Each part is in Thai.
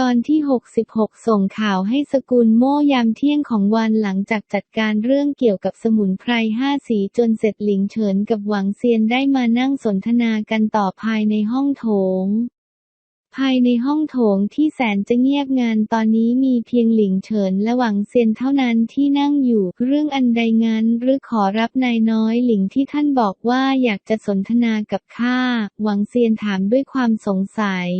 ตอนที่ 66 ส่งข่าวให้สกุลโม่ยามเที่ยงของวันหลังจากจัดการเรื่องเกี่ยวกับสมุนไพรห้าสีจนเสร็จหลิงเฉินกับหวังเซียนได้มานั่งสนทนากันต่อภายในห้องโถง ภายในห้องโถงที่แสนจะเงียบงานตอนนี้มีเพียงหลิงเฉินและหวังเซียนเท่านั้นที่นั่งอยู่เรื่องอันใดงั้นหรือขอรับนายน้อยหลิงที่ท่านบอกว่าอยากจะสนทนากับข้าหวังเซียนถามด้วยความสงสัย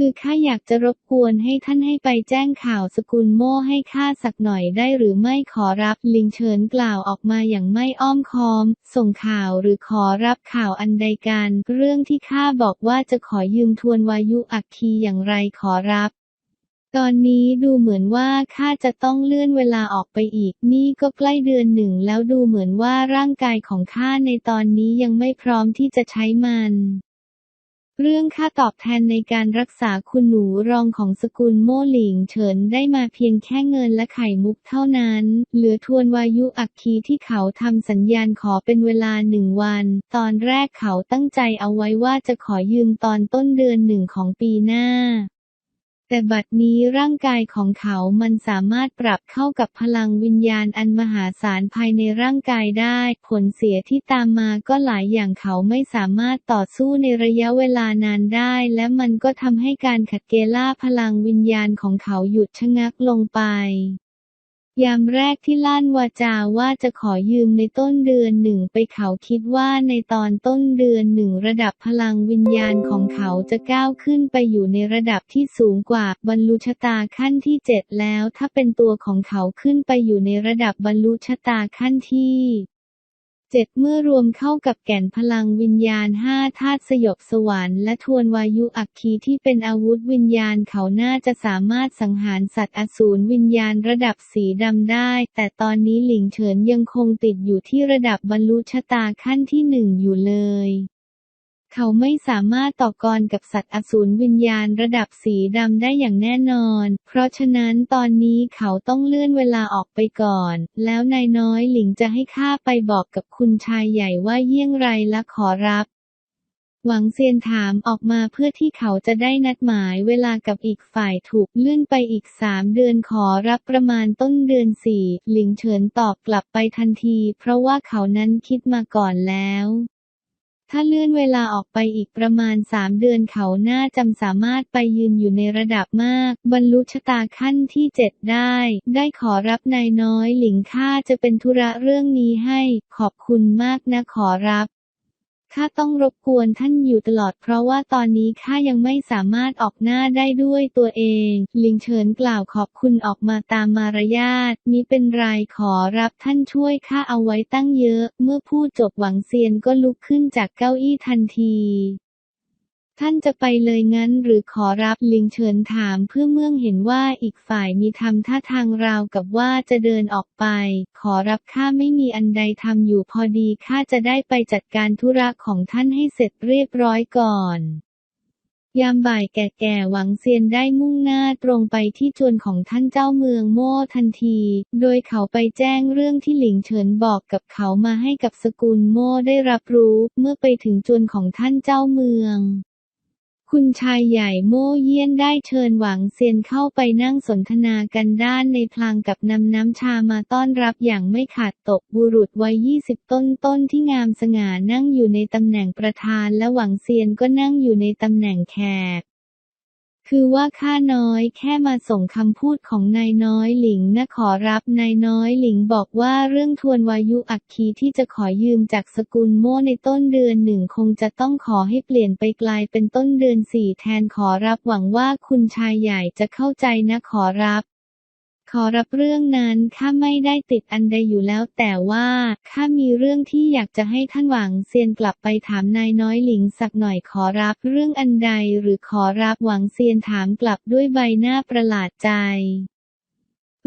คือข้าอยากจะรบกวนให้ท่านให้ไปแจ้งข่าวสกุลโม่ให้ข้าสักหน่อยได้หรือไม่ขอรับลิงเฉินกล่าวออกมาอย่างไม่อ้อมค้อม ส่งข่าวหรือขอรับข่าวอันใดกัน เรื่องที่ข้าบอกว่าจะขอยืมทวนวายุอัคคีอย่างไรขอรับตอนนี้ดูเหมือนว่าข้าจะต้องเลื่อนเวลาออกไปอีก นี่ก็ใกล้เดือนหนึ่งแล้วดูเหมือนว่าร่างกายของข้าในตอนนี้ยังไม่พร้อมที่จะใช้มัน เรื่องค่าตอบแทนในการรักษาคุณหนูรองของสกุลโม่หลิงเฉินได้มาเพียงแค่เงินและไข่มุกเท่านั้น เหลือทวนวายุอักคีที่เขาทำสัญญาณขอเป็นเวลาหนึ่งวัน ตอนแรกเขาตั้งใจเอาไว้ว่าจะขอยืมตอนต้นเดือนหนึ่งของปีหน้า แต่บัดนี้ร่างกายของเขามันสามารถปรับเข้ากับพลังวิญญาณอันมหาศาลภายในร่างกายได้ ผลเสียที่ตามมาก็หลายอย่างเขาไม่สามารถต่อสู้ในระยะเวลานานได้ และมันก็ทำให้การขัดเกล่าพลังวิญญาณของเขาหยุดชะงักลงไป ยามแรกที่ลั่นวาจาว่าจะขอยืมในต้นเดือนหนึ่งไปเขาคิดว่าในตอนต้นเดือนหนึ่งระดับพลังวิญญาณของเขาจะก้าวขึ้นไปอยู่ในระดับที่สูงกว่าบรรลุชะตาขั้นที่เจ็ดแล้วถ้าเป็นตัวของเขาขึ้นไปอยู่ในระดับบรรลุชะตาขั้นที่ เจ็ดเมื่อรวมเข้ากับแก่นพลังวิญญาณห้าธาตุสยบสวรรค์และทวนวายุอักคีที่เป็นอาวุธวิญญาณเขาน่าจะสามารถสังหารสัตว์อสูรวิญญาณระดับสีดำได้ แต่ตอนนี้หลิงเฉินยังคงติดอยู่ที่ระดับบรรลุชะตาขั้นที่หนึ่งอยู่เลย เขาไม่สามารถต่อกรกับสัตว์อสูรวิญญาณระดับสีดำได้อย่างแน่นอน เพราะฉะนั้นตอนนี้เขาต้องเลื่อนเวลาออกไปก่อน แล้วนายน้อยหลิงจะให้ข้าไปบอกกับคุณชายใหญ่ว่าเยี่ยงไรและขอรับหวังเซียนถามออกมาเพื่อที่เขาจะได้นัดหมายเวลากับอีกฝ่ายถูกเลื่อนไปอีกสามเดือนขอรับประมาณต้นเดือนสี่หลิงเฉินตอบกลับไปทันที เพราะว่าเขานั้นคิดมาก่อนแล้ว ถ้าเลื่อนเวลาออกไปอีกประมาณสามเดือนเขาน่าจำสามารถไปยืนอยู่ในระดับมาก บรรลุชะตาขั้นที่เจ็ดได้ ได้ขอรับนายน้อยหลิงข้าจะเป็นธุระเรื่องนี้ให้ ขอบคุณมากนะขอรับ ข้าต้องรบกวนท่านอยู่ตลอดเพราะว่าตอนนี้ข้ายังไม่สามารถออกหน้าได้ด้วยตัวเอง ลิงเฉินกล่าวขอบคุณออกมาตามมารยาทมิเป็นไรขอรับท่านช่วยข้าเอาไว้ตั้งเยอะ เมื่อพูดจบหวังเซียนก็ลุกขึ้นจากเก้าอี้ทันที ท่านจะไปเลยงั้นหรือขอรับลิงเฉินถามเพื่อเมื่องเห็นว่าอีกฝ่ายมีทำท่าทางราวกับว่าจะเดินออกไป ขอรับข้าไม่มีอันใดทำอยู่พอดีข้าจะได้ไปจัดการธุระของท่านให้เสร็จเรียบร้อยก่อนยามบ่ายแก่ๆหวังเซียนได้มุ่งหน้าตรงไปที่จวนของท่านเจ้าเมืองโม่ทันที โดยเขาไปแจ้งเรื่องที่หลิงเฉินบอกกับเขามาให้กับสกุลโม่ได้รับรู้ เมื่อไปถึงจวนของท่านเจ้าเมือง คุณชายใหญ่โม่เยี่ยนได้เชิญหวังเซียนเข้าไปนั่งสนทนากันด้านในพลางกับนำน้ำชามาต้อนรับอย่างไม่ขาดตกบุรุษวัยยี่สิบต้นต้นที่งามสง่านั่งอยู่ในตำแหน่งประธานและหวังเซียนก็นั่งอยู่ในตำแหน่งแขก คือว่าข้าน้อยแค่มาส่งคำพูดของนายน้อยหลิงนะขอรับนายน้อยหลิงบอกว่าเรื่องทวนวายุอักคีที่จะขอยืมจากสกุลโม่ในต้นเดือนหนึ่งคงจะต้องขอให้เปลี่ยนไปกลายเป็นต้นเดือนสี่แทนขอรับหวังว่าคุณชายใหญ่จะเข้าใจนะขอรับ ขอรับเรื่องนั้นข้าไม่ได้ติดอันใดอยู่แล้ว แต่ว่าข้ามีเรื่องที่อยากจะให้ท่านหวังเซียนกลับไปถามนายน้อยหลิงสักหน่อยขอรับเรื่องอันใดหรือขอรับหวังเซียนถามกลับด้วยใบหน้าประหลาดใจ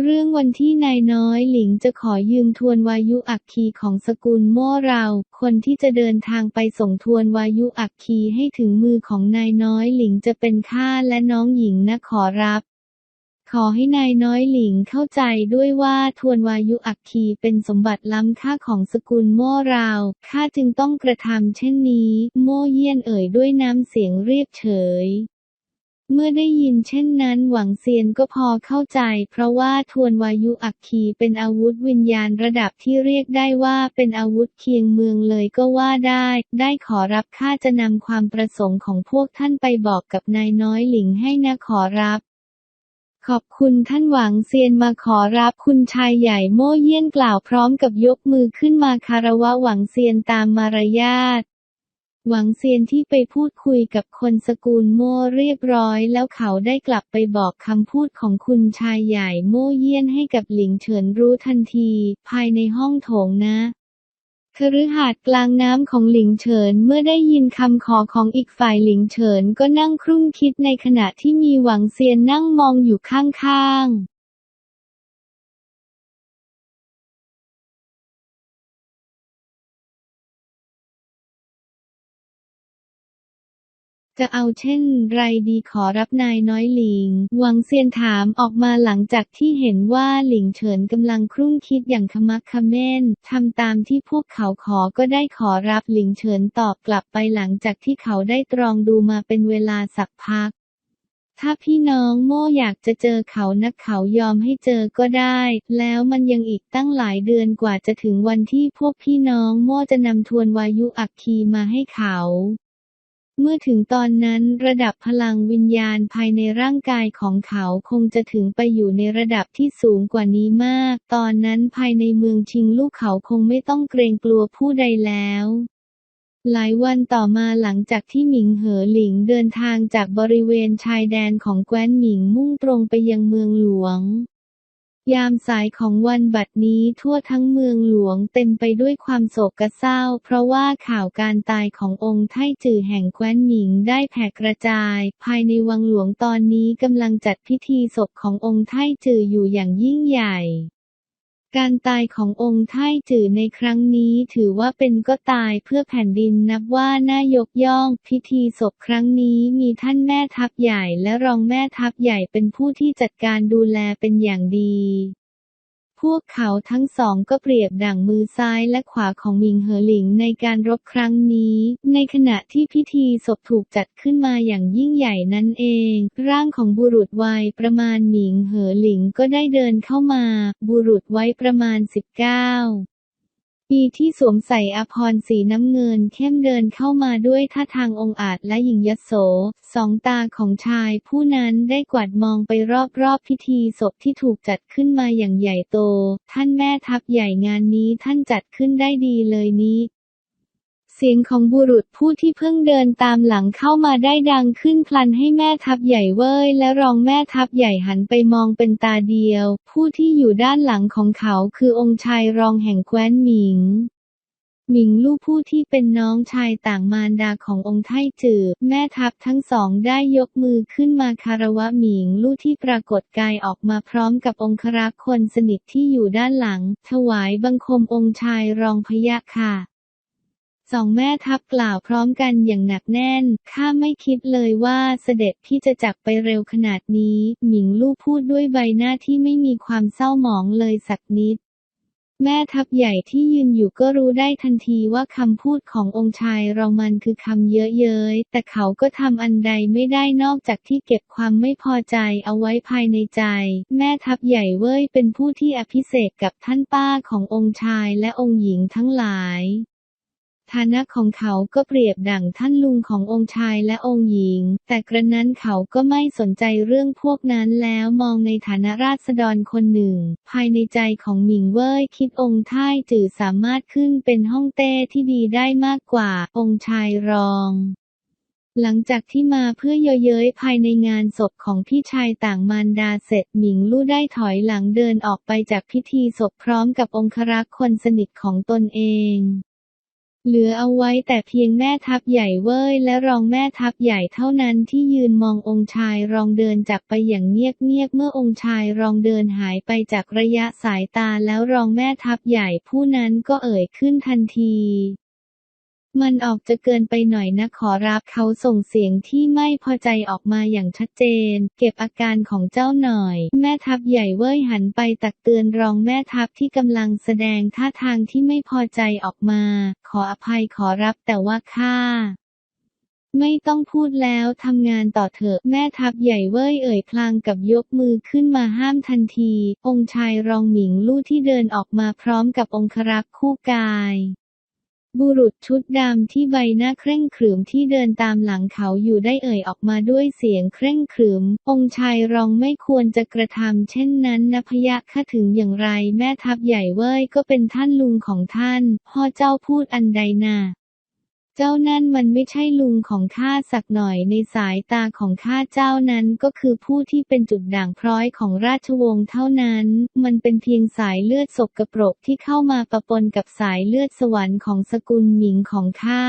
เรื่องวันที่นายน้อยหลิงจะขอยืมทวนวายุอักคีของสกุลโม่เรา คนที่จะเดินทางไปส่งทวนวายุอักคีให้ถึงมือของนายน้อยหลิงจะเป็นข้าและน้องหญิงนะขอรับ ขอให้นายน้อยหลิงเข้าใจด้วยว่าทวนวายุอักคีเป็นสมบัติล้ำค่าของสกุลโม่เรา ข้าจึงต้องกระทำเช่นนี้ โม่เยี่ยนเอ่ยด้วยน้ำเสียงเรียบเฉยเมื่อได้ยินเช่นนั้นหวังเซียนก็พอเข้าใจ เพราะว่าทวนวายุอัคคีเป็นอาวุธวิญญาณระดับที่เรียกได้ว่าเป็นอาวุธเคียงเมืองเลยก็ว่าได้ ได้ขอรับข้าจะนำความประสงค์ของพวกท่านไปบอกกับนายน้อยหลิงให้นะขอรับ ขอบคุณท่านหวังเซียนมาขอรับคุณชายใหญ่โม่เยี่ยนกล่าวพร้อมกับยกมือขึ้นมาคารวะหวังเซียนตามมารยาทหวังเซียนที่ไปพูดคุยกับคนสกุลโม่เรียบร้อย แล้วเขาได้กลับไปบอกคำพูดของคุณชายใหญ่โม่เยี่ยนให้กับหลิงเฉินรู้ทันที ภายในห้องโถงนะ คฤหาสน์กลางน้ำของหลิงเฉินเมื่อได้ยินคำขอของอีกฝ่ายหลิงเฉินก็นั่งครุ่นคิดในขณะที่มีหวังเซียนนั่งมองอยู่ข้างๆ จะเอาเช่นไรดีขอรับนายน้อยหลิงหวังเซียนถามออกมาหลังจากที่เห็นว่าหลิงเฉินกำลังครุ่นคิดอย่างขมักขม้นทำตามที่พวกเขาขอก็ได้ขอรับหลิงเฉินตอบกลับไปหลังจากที่เขาได้ตรองดูมาเป็นเวลาสักพักถ้าพี่น้องโม่อยากจะเจอเขานักเขายอมให้เจอก็ได้ แล้วมันยังอีกตั้งหลายเดือนกว่าจะถึงวันที่พวกพี่น้องโม่จะนำทวนวายุอักคีมาให้เขา เมื่อถึงตอนนั้นระดับพลังวิญญาณภายในร่างกายของเขาคงจะถึงไปอยู่ในระดับที่สูงกว่านี้มาก ตอนนั้นภายในเมืองชิงลูกเขาคงไม่ต้องเกรงกลัวผู้ใดแล้วหลายวันต่อมาหลังจากที่หมิงเหอหลิงเดินทางจากบริเวณชายแดนของแคว้นหมิงมุ่งตรงไปยังเมืองหลวง ยามสายของวันบัดนี้ทั่วทั้งเมืองหลวงเต็มไปด้วยความโศกเศร้า เพราะว่าข่าวการตายขององค์ไทจือแห่งแคว้นหมิงได้แผ่กระจาย ภายในวังหลวงตอนนี้กำลังจัดพิธีศพขององค์ไทจืออยู่อย่างยิ่งใหญ่ การตายขององค์ไท่จื่อในครั้งนี้ถือว่าเป็นก็ตายเพื่อแผ่นดินนับว่าน่ายกย่อง พิธีศพครั้งนี้มีท่านแม่ทัพใหญ่และรองแม่ทัพใหญ่เป็นผู้ที่จัดการดูแลเป็นอย่างดี พวกเขาทั้งสองก็เปรียบดั่งมือซ้ายและขวาของมิงเหอหลิงในการรบครั้งนี้ ในขณะที่พิธีศพถูกจัดขึ้นมาอย่างยิ่งใหญ่นั่นเอง ร่างของบุรุษวัยประมาณหมิงเหอหลิงก็ได้เดินเข้ามา บุรุษไว้ประมาณ 19 ปีที่สวมใส่อภรสีน้ำเงินเข้มเดินเข้ามาด้วยท่าทางองอาจและหญิงยโส สองตาของชายผู้นั้นได้กวาดมองไปรอบๆพิธีศพที่ถูกจัดขึ้นมาอย่างใหญ่โต ท่านแม่ทัพใหญ่งานนี้ท่านจัดขึ้นได้ดีเลยนี้ เสียงของบุรุษผู้ที่เพิ่งเดินตามหลังเข้ามาได้ดังขึ้นพลันให้แม่ทัพใหญ่เว้ย และรองแม่ทัพใหญ่หันไปมองเป็นตาเดียว ผู้ที่อยู่ด้านหลังของเขาคือองค์ชายรองแห่งแคว้นหมิงหมิงลูกผู้ที่เป็นน้องชายต่างมารดาขององค์ไทจือ แม่ทัพทั้งสองได้ยกมือขึ้นมาคารวะหมิงลูกที่ปรากฏกายออกมาพร้อมกับองครักษ์คนสนิทที่อยู่ด้านหลัง ถวายบังคมองค์ชายรองพยะค่ะ สองแม่ทัพกล่าวพร้อมกันอย่างหนักแน่น ข้าไม่คิดเลยว่าเสด็จพี่จะจักไปเร็วขนาดนี้ หมิงลู่พูดด้วยใบหน้าที่ไม่มีความเศร้าหมองเลยสักนิด แม่ทัพใหญ่ที่ยืนอยู่ก็รู้ได้ทันทีว่าคำพูดขององค์ชายเรามันคือคำเยอะเย้ย แต่เขาก็ทำอันใดไม่ได้นอกจากที่เก็บความไม่พอใจเอาไว้ภายในใจ แม่ทัพใหญ่เว้ยเป็นผู้ที่อภิเษกกับท่านป้าขององค์ชายและองค์หญิงทั้งหลาย ฐานะของเขาก็เปรียบดั่งท่านลุงขององค์ชายและองค์หญิง แต่กระนั้นเขาก็ไม่สนใจเรื่องพวกนั้นแล้วมองในฐานะราษฎรคนหนึ่ง ภายในใจของหมิงเว่ยคิดองค์ท่ายจื่อสามารถขึ้นเป็นห้องเต้ที่ดีได้มากกว่าองค์ชายรองหลังจากที่มาเพื่อเย้ยภายในงานศพของพี่ชายต่างมารดาเสร็จหมิงลู่ได้ถอยหลังเดินออกไปจากพิธีศพพร้อมกับองครักษ์คนสนิทของตนเอง เหลือเอาไว้แต่เพียงแม่ทัพใหญ่เว้ย และรองแม่ทัพใหญ่เท่านั้นที่ยืนมององค์ชายรองเดินจากไปอย่างเงียบเงียบเมื่อองค์ชายรองเดินหายไปจากระยะสายตาแล้วรองแม่ทัพใหญ่ผู้นั้นก็เอ่ยขึ้นทันที มันออกจะเกินไปหน่อยนะขอรับเขาส่งเสียงที่ไม่พอใจออกมาอย่างชัดเจน เก็บอาการของเจ้าหน่อย แม่ทัพใหญ่เว้ยหันไปตักเตือนรองแม่ทัพที่กำลังแสดงท่าทางที่ไม่พอใจออกมา ขออภัยขอรับแต่ว่าข้าไม่ต้องพูดแล้วทำงานต่อเถอะแม่ทัพใหญ่เว่ยเอ่ยพลางกับยกมือขึ้นมาห้ามทันที องค์ชายรองหมิงลู่ที่เดินออกมาพร้อมกับองครักษ์คู่กาย บุรุษชุดดำที่ใบหน้าเคร่งขรึมที่เดินตามหลังเขาอยู่ได้เอ่ยออกมาด้วยเสียงเคร่งขรึม องค์ชายรองไม่ควรจะกระทำเช่นนั้นนะพยะข้าถึงอย่างไรแม่ทัพใหญ่เว้ยก็เป็นท่านลุงของท่าน พ่อเจ้าพูดอันใดน่ะ เจ้านั่นมันไม่ใช่ลุงของข้าสักหน่อยในสายตาของข้าเจ้านั้นก็คือผู้ที่เป็นจุดด่างพร้อยของราชวงศ์เท่านั้น มันเป็นเพียงสายเลือดศกระปรกที่เข้ามาปะปนกับสายเลือดสวรรค์ของสกุลหมิงของข้า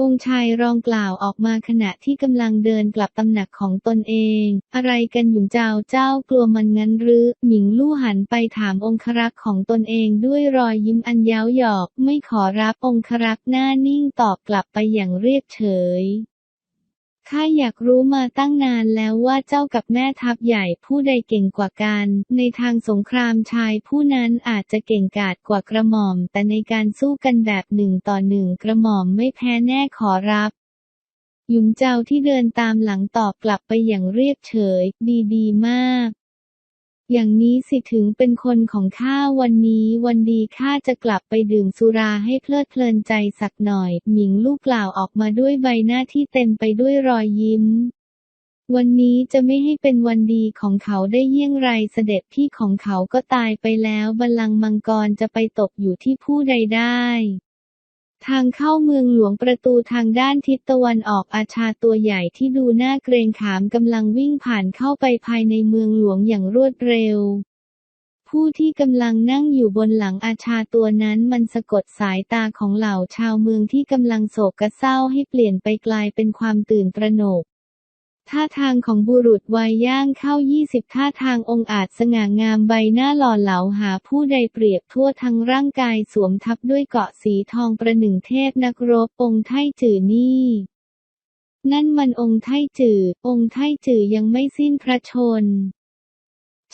องค์ชายรองกล่าวออกมาขณะที่กำลังเดินกลับตำหนักของตนเอง อะไรกันหยุนเจ้าเจ้ากลัวมันงั้นหรือ หมิงลู่หันไปถามองครักษ์ของตนเองด้วยรอยยิ้มอันเย้าหยอก ไม่ขอรับองครักษ์หน้านิ่งตอบกลับไปอย่างเรียบเฉย ข้าอยากรู้มาตั้งนานแล้วว่าเจ้ากับแม่ทัพใหญ่ผู้ใดเก่งกว่ากัน ในทางสงครามชายผู้นั้นอาจจะเก่งกาจกว่ากระหม่อม แต่ในการสู้กันแบบหนึ่งต่อหนึ่งกระหม่อมไม่แพ้แน่ขอรับหยุนเจ้าที่เดินตามหลังตอบกลับไปอย่างเรียบเฉย ดีดีมาก อย่างนี้สิถึงเป็นคนของข้าวันนี้วันดีข้าจะกลับไปดื่มสุราให้เพลิดเพลินใจสักหน่อย หมิงลูกกล่าวออกมาด้วยใบหน้าที่เต็มไปด้วยรอยยิ้ม วันนี้จะไม่ให้เป็นวันดีของเขาได้เยี่ยงไรเสด็จพี่ของเขาก็ตายไปแล้วบัลลังก์มังกรจะไปตกอยู่ที่ผู้ใดได้ ทางเข้าเมืองหลวงประตูทางด้านทิศตะวันออกอาชาตัวใหญ่ที่ดูน่าเกรงขามกำลังวิ่งผ่านเข้าไปภายในเมืองหลวงอย่างรวดเร็ว ผู้ที่กำลังนั่งอยู่บนหลังอาชาตัวนั้นมันสะกดสายตาของเหล่าชาวเมืองที่กำลังโศกเศร้าให้เปลี่ยนไปกลายเป็นความตื่นตระหนก ท่าทางของบุรุษวัยย่างเข้ายี่สิบท่าทางองค์อาจสง่างามใบหน้าหล่อเหลาหาผู้ใดเปรียบทั่วทั้งร่างกายสวมทับด้วยเกาะสีทองประหนึ่งเทพนักรบองค์ไทจือนี่ นั่นมันองค์ไทจือ องค์ไทจือยังไม่สิ้นพระชน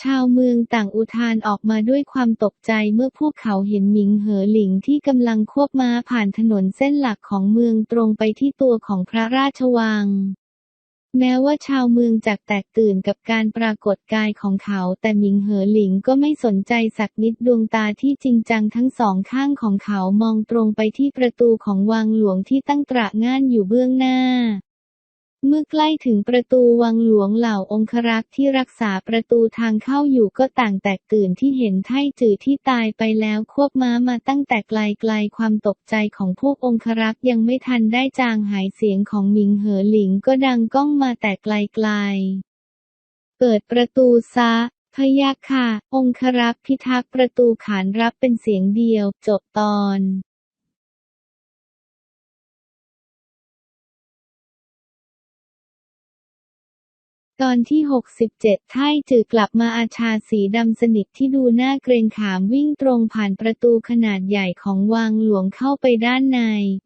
ชาวเมืองต่างอุทานออกมาด้วยความตกใจเมื่อพวกเขาเห็นหมิงเหอหลิงที่กำลังควบม้าผ่านถนนเส้นหลักของเมืองตรงไปที่ตัวของพระราชวัง แม้ว่าชาวเมืองจากแตกตื่นกับการปรากฏกายของเขา แต่หมิงเหอหลิงก็ไม่สนใจสักนิดดวงตาที่จริงจังทั้งสองข้างของเขามองตรงไปที่ประตูของวังหลวงที่ตั้งตระง่านอยู่เบื้องหน้า เมื่อใกล้ถึงประตูวังหลวงเหล่าองครักษ์ที่รักษาประตูทางเข้าอยู่ก็ต่างแตกตื่นที่เห็นไท่จือที่ตายไปแล้วควบม้ามาตั้งแต่ไกลๆความตกใจของพวกองครักษ์ยังไม่ทันได้จางหายเสียงของหมิงเหอหลิงก็ดังก้องมาแต่ไกลๆ เปิดประตูซะพะยะค่ะ องครักษ์พิทักษ์ประตูขานรับเป็นเสียงเดียว จบตอน ตอนที่ 67ไท่จือกลับมาอาชาสีดำสนิทที่ดูน่าเกรงขามวิ่งตรงผ่านประตูขนาดใหญ่ของวังหลวงเข้าไปด้านใน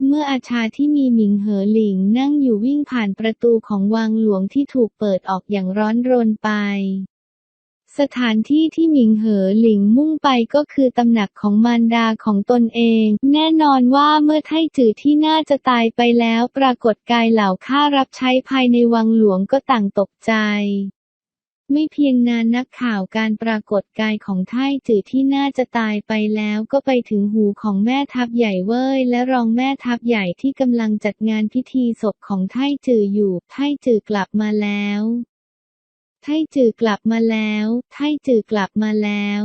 เมื่ออาชาที่มีหมิงเหอหลิงนั่งอยู่วิ่งผ่านประตูของวังหลวงที่ถูกเปิดออกอย่างร้อนรนไป สถานที่ที่หมิงเหอหลิงมุ่งไปก็คือตำหนักของมารดาของตนเอง แน่นอนว่าเมื่อไทจือที่น่าจะตายไปแล้วปรากฏกายเหล่าข้ารับใช้ภายในวังหลวงก็ต่างตกใจไม่เพียงนานนักข่าวการปรากฏกายของไท่จือที่น่าจะตายไปแล้วก็ไปถึงหูของแม่ทัพใหญ่เว่ยและรองแม่ทัพใหญ่ที่กำลังจัดงานพิธีศพของไท่จืออยู่ ไท่จือกลับมาแล้ว ไทจือกลับมาแล้ว ไทจือกลับมาแล้ว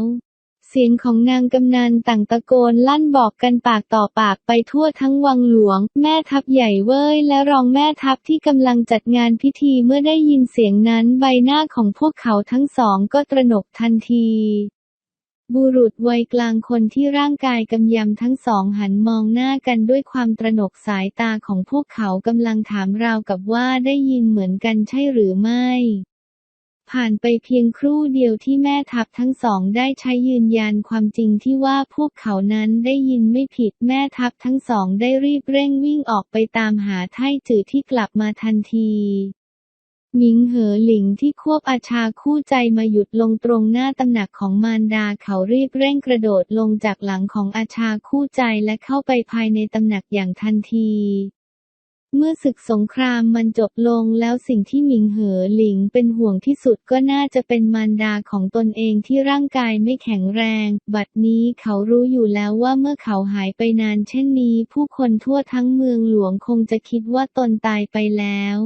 เสียงของนางกำนันต่างตะโกนลั่นบอกกันปากต่อปากไปทั่วทั้งวังหลวง แม่ทัพใหญ่เว่ยและรองแม่ทัพที่กำลังจัดงานพิธีเมื่อได้ยินเสียงนั้นใบหน้าของพวกเขาทั้งสองก็ตระหนกทันทีบุรุษวัยกลางคนที่ร่างกายกำยำทั้งสองหันมองหน้ากันด้วยความตระหนกสายตาของพวกเขากำลังถามราวกับว่าได้ยินเหมือนกันใช่หรือไม่ ผ่านไปเพียงครู่เดียวที่แม่ทัพทั้งสองได้ใช้ยืนยันความจริงที่ว่าพวกเขานั้นได้ยินไม่ผิดแม่ทัพทั้งสองได้รีบเร่งวิ่งออกไปตามหาไท่จือที่กลับมาทันทีหมิงเหอหลิงที่ควบอาชาคู่ใจมาหยุดลงตรงหน้าตำหนักของมารดาเขารีบเร่งกระโดดลงจากหลังของอาชาคู่ใจและเข้าไปภายในตำหนักอย่างทันที เมื่อศึกสงครามมันจบลงแล้วสิ่งที่หมิงเหอหลิงเป็นห่วงที่สุดก็น่าจะเป็นมารดาของตนเองที่ร่างกายไม่แข็งแรง บัดนี้เขารู้อยู่แล้วว่าเมื่อเขาหายไปนานเช่นนี้ ผู้คนทั่วทั้งเมืองหลวงคงจะคิดว่าตนตายไปแล้ว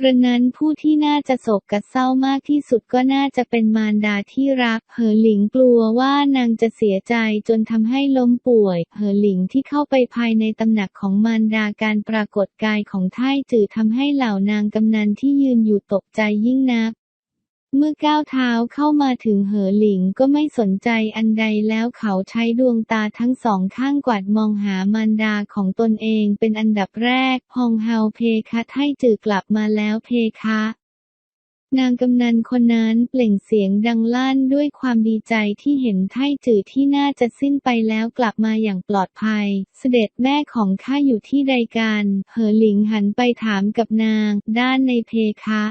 กระนั้นผู้ที่น่าจะโศกกระเศร้ามากที่สุดก็น่าจะเป็นมารดาที่รัก เหอหลิงกลัวว่านางจะเสียใจจนทำให้ล้มป่วย เหอหลิงที่เข้าไปภายในตำหนักของมารดาการปรากฏกายของท่ายจื่อทำให้เหล่านางกำนันที่ยืนอยู่ตกใจยิ่งนัก เมื่อก้าวเท้าเข้ามาถึงเหอหลิงก็ไม่สนใจอันใดแล้วเขาใช้ดวงตาทั้งสองข้างกวาดมองหามารดาของตนเองเป็นอันดับแรกฮองเฮาเพคะไทจือกลับมาแล้วเพคะ นางกำนันคนนั้นเปล่งเสียงดังลั่นด้วยความดีใจที่เห็นไทจือที่น่าจะสิ้นไปแล้วกลับมาอย่างปลอดภัย เสด็จแม่ของข้าอยู่ที่ใดกัน เหอหลิงหันไปถามกับนาง ด้านในเพคะ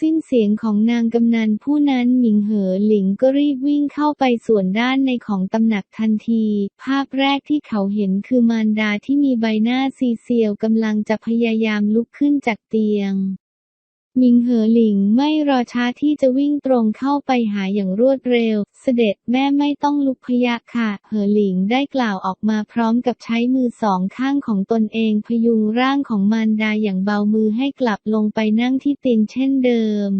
สิ้นเสียงของนางกำนันผู้นั้นหมิงเหอหลิงก็รีบวิ่งเข้าไปส่วนด้านในของตำหนักทันที ภาพแรกที่เขาเห็นคือมารดาที่มีใบหน้าซีเซียวกำลังจะพยายามลุกขึ้นจากเตียง มิงเหอหลิงไม่รอช้าที่จะวิ่งตรงเข้าไปหาอย่างรวดเร็ว เสด็จแม่ไม่ต้องลุกพยะค่ะ เหอหลิงได้กล่าวออกมาพร้อมกับใช้มือสองข้างของตนเองพยุงร่างของมารดาอย่างเบามือให้กลับลงไปนั่งที่เตียงเช่นเดิม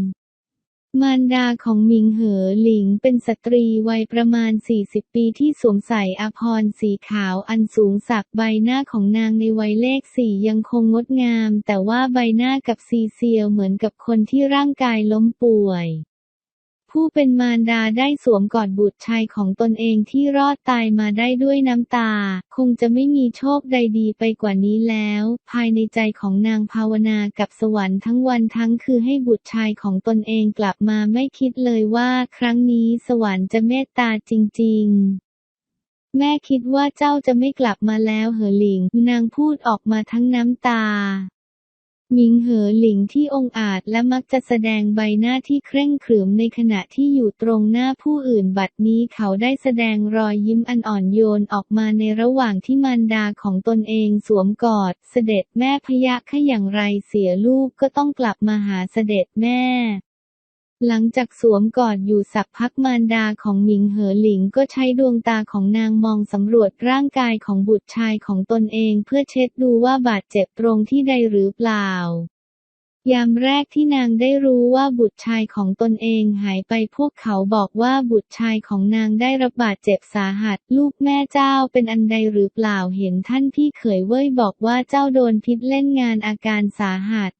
มารดาของหมิงเหอหลิงเป็นสตรีวัยประมาณ 40 ปีที่สวมใส่อภรณ์สีขาวอันสูงสักใบหน้าของนางในวัยเลขสี่ยังคงงดงาม แต่ว่าใบหน้ากับซีเซียวเหมือนกับคนที่ร่างกายล้มป่วย ผู้เป็นมารดาได้สวมกอดบุตรชายของตนเองที่รอดตายมาได้ด้วยน้ำตา คงจะไม่มีโชคใดดีไปกว่านี้แล้ว ภายในใจของนางภาวนากับสวรรค์ทั้งวันทั้งคือให้บุตรชายของตนเองกลับมาไม่คิดเลยว่าครั้งนี้สวรรค์จะเมตตาจริง ๆแม่คิดว่าเจ้าจะไม่กลับมาแล้วเหอหลิง นางพูดออกมาทั้งน้ำตา หมิงเหอหลิงที่องอาจและมักจะแสดงใบหน้าที่เคร่งขรึมในขณะที่อยู่ตรงหน้าผู้อื่นบัดนี้เขาได้แสดงรอยยิ้มอันอ่อนโยนออกมาในระหว่างที่มารดาของตนเองสวมกอด เสด็จแม่พยะขอย่างไรเสียลูกก็ต้องกลับมาหาเสด็จแม่ หลังจากสวมกอดอยู่สักพักมารดาของหมิงเหอหลิงก็ใช้ดวงตาของนางมองสำรวจร่างกายของบุตรชายของตนเองเพื่อเช็ดดูว่าบาดเจ็บตรงที่ใดหรือเปล่า ยามแรกที่นางได้รู้ว่าบุตรชายของตนเองหายไปพวกเขาบอกว่าบุตรชายของนางได้รับบาดเจ็บสาหัส ลูกแม่เจ้าเป็นอันใดหรือเปล่าเห็นท่านพี่เขยเว้ยบอกว่าเจ้าโดนพิษเล่นงานอาการสาหัส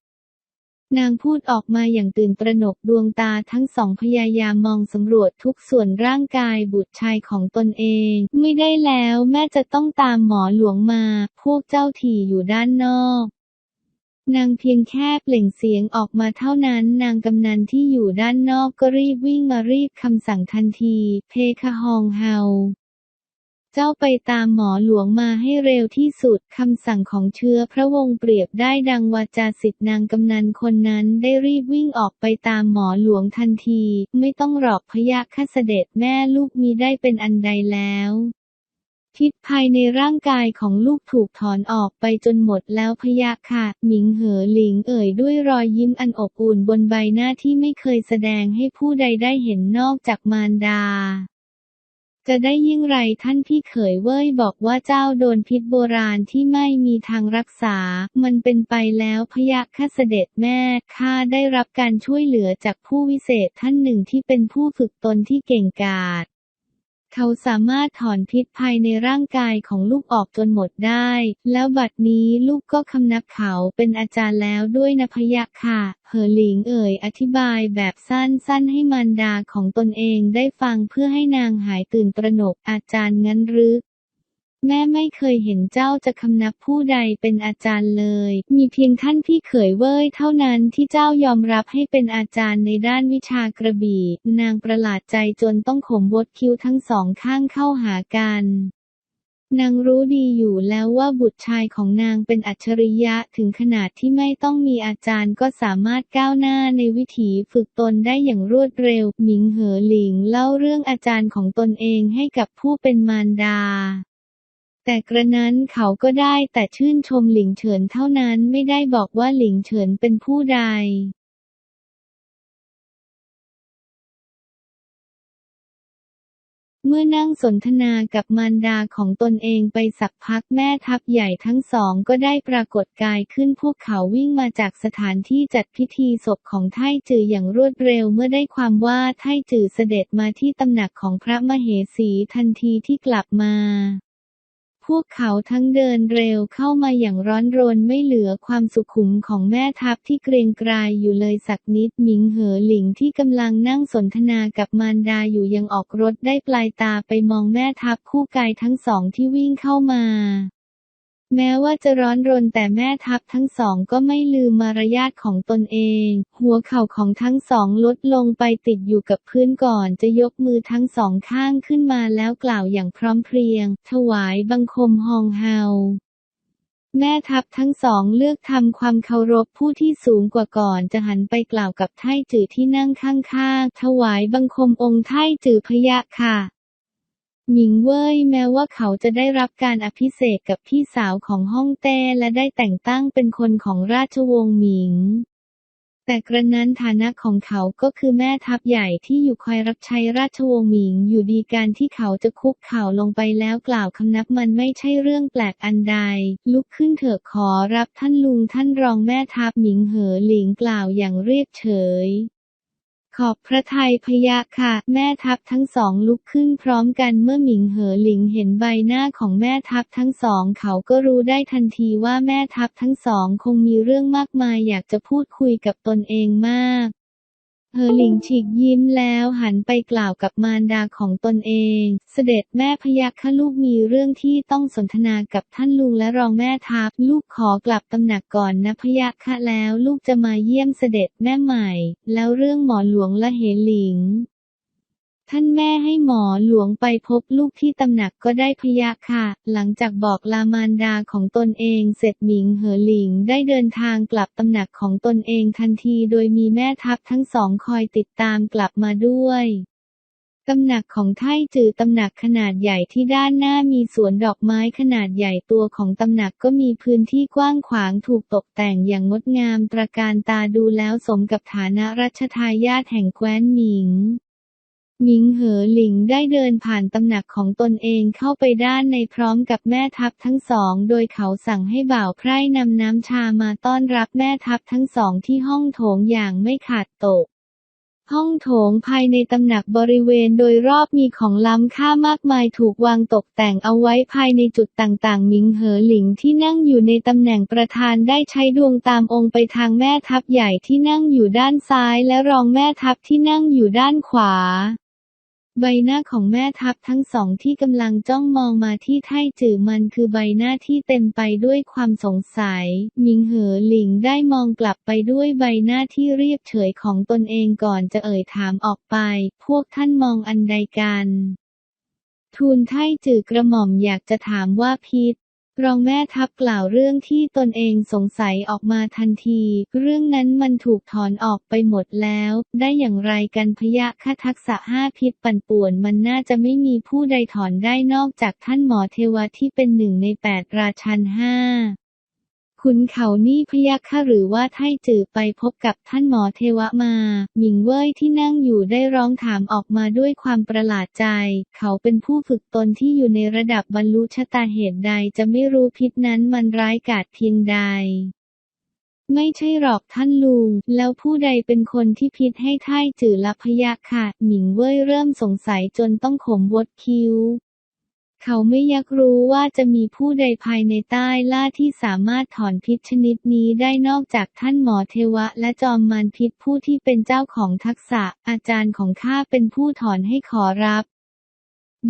นางพูดออกมาอย่างตื่นตระหนกดวงตาทั้งสองพยายามมองสำรวจทุกส่วนร่างกายบุตรชายของตนเอง ไม่ได้แล้วแม่จะต้องตามหมอหลวงมา พวกเจ้าถี่อยู่ด้านนอกนางเพียงแค่เปล่งเสียงออกมาเท่านั้น นางกำนันที่อยู่ด้านนอกก็รีบวิ่งมารีบคำสั่งทันที เพคฮองเฮา เจ้าไปตามหมอหลวงมาให้เร็วที่สุด คำสั่งของเชื้อพระวงศ์เปรียบได้ดังวาจาสิทธินางกำนันคนนั้นได้รีบวิ่งออกไปตามหมอหลวงทันที ไม่ต้องหรอกพยะข้าเสด็จแม่ลูกมีได้เป็นอันใดแล้วพิษภายในร่างกายของลูกถูกถอนออกไปจนหมดแล้วพยะค่ะ หมิงเหอหลิงเอ่ยด้วยรอยยิ้มอันอบอุ่นบนใบหน้าที่ไม่เคยแสดงให้ผู้ใดได้เห็นนอกจากมารดา จะได้ยิ่งไรท่านพี่เขยเว้ยบอกว่าเจ้าโดนพิษโบราณที่ไม่มีทางรักษา มันเป็นไปแล้วพยะข้าเสด็จแม่ข้าได้รับการช่วยเหลือจากผู้วิเศษท่านหนึ่งที่เป็นผู้ฝึกตนที่เก่งกาจ เขาสามารถถอนพิษภายในร่างกายของลูกออกจนหมดได้ แล้วบัดนี้ลูกก็คำนับเขาเป็นอาจารย์แล้วด้วยนพยะค่ะ เหอหลิงเอ่ยอธิบายแบบสั้นๆให้มารดาของตนเองได้ฟังเพื่อให้นางหายตื่นตระหนกอาจารย์งั้นหรือ แม่ไม่เคยเห็นเจ้าจะคำนับผู้ใดเป็นอาจารย์เลย มีเพียงท่านพี่เขยเว้ยเท่านั้นที่เจ้ายอมรับให้เป็นอาจารย์ในด้านวิชากระบี่ นางประหลาดใจจนต้องขมวดคิ้วทั้งสองข้างเข้าหากันนางรู้ดีอยู่แล้วว่าบุตรชายของนางเป็นอัจฉริยะถึงขนาดที่ไม่ต้องมีอาจารย์ก็สามารถก้าวหน้าในวิถีฝึกตนได้อย่างรวดเร็ว หมิงเหอหลิงเล่าเรื่องอาจารย์ของตนเองให้กับผู้เป็นมารดา แต่กระนั้นเขาก็ได้แต่ชื่นชมหลิงเฉินเท่านั้นไม่ได้บอกว่าหลิงเฉินเป็นผู้ใดเมื่อนั่งสนทนากับมารดาของตนเองไปสักพักแม่ทัพใหญ่ทั้งสองก็ได้ปรากฏกายขึ้นพวกเขาวิ่งมาจากสถานที่จัดพิธีศพของไทจืออย่างรวดเร็วเมื่อได้ความว่าไทจือเสด็จมาที่ตำหนักของพระมเหสีทันทีที่กลับมา พวกเขาทั้งเดินเร็วเข้ามาอย่างร้อนรนไม่เหลือความสุขุมของแม่ทัพที่เกรงกรายอยู่เลยสักนิดหมิงเหอหลิงที่กำลังนั่งสนทนากับมารดาอยู่ยังออกรถได้ปลายตาไปมองแม่ทัพคู่กายทั้งสองที่วิ่งเข้ามา แม้ว่าจะร้อนรนแต่แม่ทัพทั้งสองก็ไม่ลืมมารยาทของตนเอง หัวเข่าของทั้งสองลดลงไปติดอยู่กับพื้นก่อนจะยกมือทั้งสองข้างขึ้นมาแล้วกล่าวอย่างพร้อมเพรียง ถวายบังคมฮองเฮาแม่ทัพทั้งสองเลือกทำความเคารพผู้ที่สูงกว่าก่อนจะหันไปกล่าวกับไท่จือที่นั่งข้างๆ ถวายบังคมองค์ไท่จือพยะค่ะ หมิงเว่ยแม้ว่าเขาจะได้รับการอภิเษกกับพี่สาวของฮ่องเต้และได้แต่งตั้งเป็นคนของราชวงศ์หมิง แต่กระนั้นฐานะของเขาก็คือแม่ทัพใหญ่ที่อยู่คอยรับใช้ราชวงศ์หมิงอยู่ดีการที่เขาจะคุกเข่าลงไปแล้วกล่าวคำนับมันไม่ใช่เรื่องแปลกอันใด ลุกขึ้นเถอะขอรับท่านลุงท่านรองแม่ทัพหมิงเหอหลิงกล่าวอย่างเรียบเฉย ขอบพระทัยพยะค่ะ แม่ทัพทั้งสองลุกขึ้นพร้อมกันเมื่อหมิงเหอหลิงเห็นใบหน้าของแม่ทัพทั้งสอง เขาก็รู้ได้ทันทีว่าแม่ทัพทั้งสองคงมีเรื่องมากมายอยากจะพูดคุยกับตนเองมาก เฮอหลิงฉีกยิ้มแล้วหันไปกล่าวกับมารดาของตนเอง เสด็จแม่พยัคฆลูกมีเรื่องที่ต้องสนทนากับท่านลุงและรองแม่ทัพ ลูกขอกลับตำหนักก่อนนะพยัคะแล้วลูกจะมาเยี่ยมเสด็จแม่ใหม่ แล้วเรื่องหมอหลวงและเหหลิง ท่านแม่ให้หมอหลวงไปพบลูกที่ตำหนักก็ได้พยะค่ะ หลังจากบอกลามารดาของตนเองเสร็จหมิงเหอหลิงได้เดินทางกลับตำหนักของตนเองทันทีโดยมีแม่ทัพทั้งสองคอยติดตามกลับมาด้วยตำหนักของไท่จือตำหนักขนาดใหญ่ที่ด้านหน้ามีสวนดอกไม้ขนาดใหญ่ตัวของตำหนักก็มีพื้นที่กว้างขวางถูกตกแต่งอย่างงดงามตระการตาดูแล้วสมกับฐานะรัชทายาทแห่งแคว้นหมิง หมิงเหอหลิงได้เดินผ่านตำหนักของตนเองเข้าไปด้านในพร้อมกับแม่ทัพทั้งสอง โดยเขาสั่งให้บ่าวไพร่นำน้ำชามาต้อนรับแม่ทัพทั้งสองที่ห้องโถงอย่างไม่ขาดตกห้องโถงภายในตำหนักบริเวณโดยรอบมีของล้ำค่ามากมายถูกวางตกแต่งเอาไว้ภายในจุดต่างๆหมิงเหอหลิงที่นั่งอยู่ในตำแหน่งประธานได้ใช้ดวงตามองไปทางแม่ทัพใหญ่ที่นั่งอยู่ด้านซ้ายและรองแม่ทัพที่นั่งอยู่ด้านขวา ใบหน้าของแม่ทัพทั้งสองที่กำลังจ้องมองมาที่ไท่จือมันคือใบหน้าที่เต็มไปด้วยความสงสัย มิงเหอหลิงได้มองกลับไปด้วยใบหน้าที่เรียบเฉยของตนเองก่อนจะเอ่ยถามออกไป พวกท่านมองอันใดกัน ทูลไท่จือกระหม่อมอยากจะถามว่าพิษ รองแม่ทัพกล่าวเรื่องที่ตนเองสงสัยออกมาทันที เรื่องนั้นมันถูกถอนออกไปหมดแล้ว ได้อย่างไรกันพยะคทักษะห้าพิษปั่นป่วนมันน่าจะไม่มีผู้ใดถอนได้นอกจากท่านหมอเทวะที่เป็นหนึ่งในแปดราชันห้า ขุนเขานี่พยัคฆะหรือว่าไท่จือไปพบกับท่านหมอเทวะมา หมิงเว่ยที่นั่งอยู่ได้ร้องถามออกมาด้วยความประหลาดใจ เขาเป็นผู้ฝึกตนที่อยู่ในระดับบรรลุชะตาเหตุใดจะไม่รู้พิษนั้นมันร้ายกาจเพียงใดไม่ใช่หรอกท่านลุง แล้วผู้ใดเป็นคนที่พิษให้ท่ายจือละพยะค่ะ หมิงเว่ยเริ่มสงสัยจนต้องขมวดคิ้ว เขาไม่ยักรู้ว่าจะมีผู้ใดภายในใต้ล่าที่สามารถถอนพิษชนิดนี้ได้นอกจากท่านหมอเทวะและจอมมารพิษผู้ที่เป็นเจ้าของทักษะ อาจารย์ของข้าเป็นผู้ถอนให้ขอรับ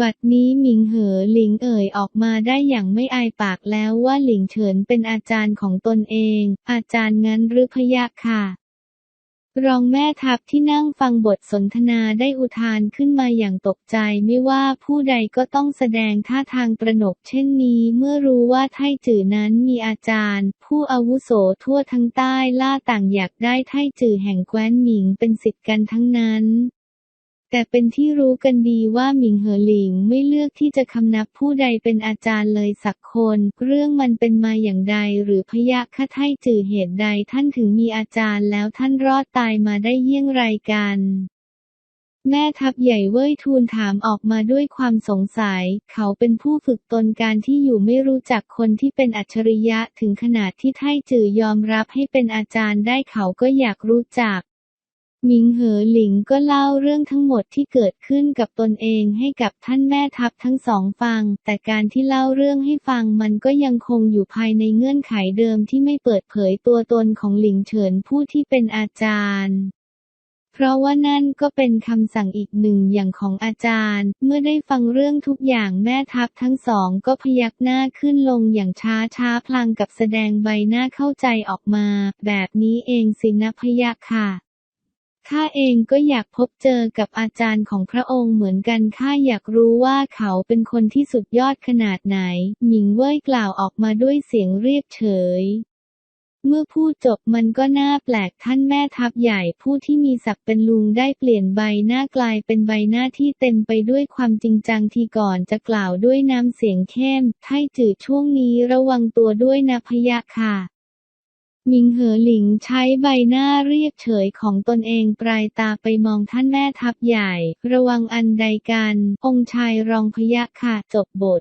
บัดนี้หมิงเหอหลิงเอ่ยออกมาได้อย่างไม่อายปากแล้วว่าหลิงเฉินเป็นอาจารย์ของตนเอง อาจารย์งั้นหรือพยะค่ะ รองแม่ทัพที่นั่งฟังบทสนทนาได้อุทานขึ้นมาอย่างตกใจไม่ว่าผู้ใดก็ต้องแสดงท่าทางประหนกเช่นนี้เมื่อรู้ว่าไทจือนั้นมีอาจารย์ ผู้อาวุโสทั่วทั้งใต้ล่าต่างอยากได้ไทจือแห่งแคว้นหมิงเป็นสิทธิ์กันทั้งนั้น แต่เป็นที่รู้กันดีว่าหมิงเหอหลิงไม่เลือกที่จะคำนับผู้ใดเป็นอาจารย์เลยสักคน เรื่องมันเป็นมาอย่างใดหรือพยะคะไทจือเหตุใดท่านถึงมีอาจารย์แล้วท่านรอดตายมาได้เยี่ยงไรกันแม่ทัพใหญ่เว่ยทูลถามออกมาด้วยความสงสัย เขาเป็นผู้ฝึกตนการที่อยู่ไม่รู้จักคนที่เป็นอัจฉริยะถึงขนาดที่ไทจือยอมรับให้เป็นอาจารย์ได้เขาก็อยากรู้จัก หมิงเหอหลิงก็เล่าเรื่องทั้งหมดที่เกิดขึ้นกับตนเองให้กับท่านแม่ทัพทั้งสองฟัง แต่การที่เล่าเรื่องให้ฟังมันก็ยังคงอยู่ภายในเงื่อนไขเดิมที่ไม่เปิดเผยตัวตนของหลิงเฉินผู้ที่เป็นอาจารย์ เพราะว่านั่นก็เป็นคำสั่งอีกหนึ่งอย่างของอาจารย์ เมื่อได้ฟังเรื่องทุกอย่างแม่ทัพทั้งสองก็พยักหน้าขึ้นลงอย่างช้าช้าๆพลางกับแสดงใบหน้าเข้าใจออกมา แบบนี้เองสินะพยะค่ะ ข้าเองก็อยากพบเจอกับอาจารย์ของพระองค์เหมือนกันข้าอยากรู้ว่าเขาเป็นคนที่สุดยอดขนาดไหน หมิงเว่ยกล่าวออกมาด้วยเสียงเรียบเฉย เมื่อพูดจบมันก็น่าแปลกท่านแม่ทัพใหญ่ผู้ที่มีศักดิ์เป็นลุงได้เปลี่ยนใบหน้ากลายเป็นใบหน้าที่เต็มไปด้วยความจริงจังทีก่อนจะกล่าวด้วยน้ำเสียงเข้มไทจืดช่วงนี้ระวังตัวด้วยนะพยะค่ะ หมิงเหอหลิงใช้ใบหน้าเรียบเฉยของตนเองปลายตาไปมองท่านแม่ทัพใหญ่ ระวังอันใดกัน องค์ชายรองพยะค่ะจบบท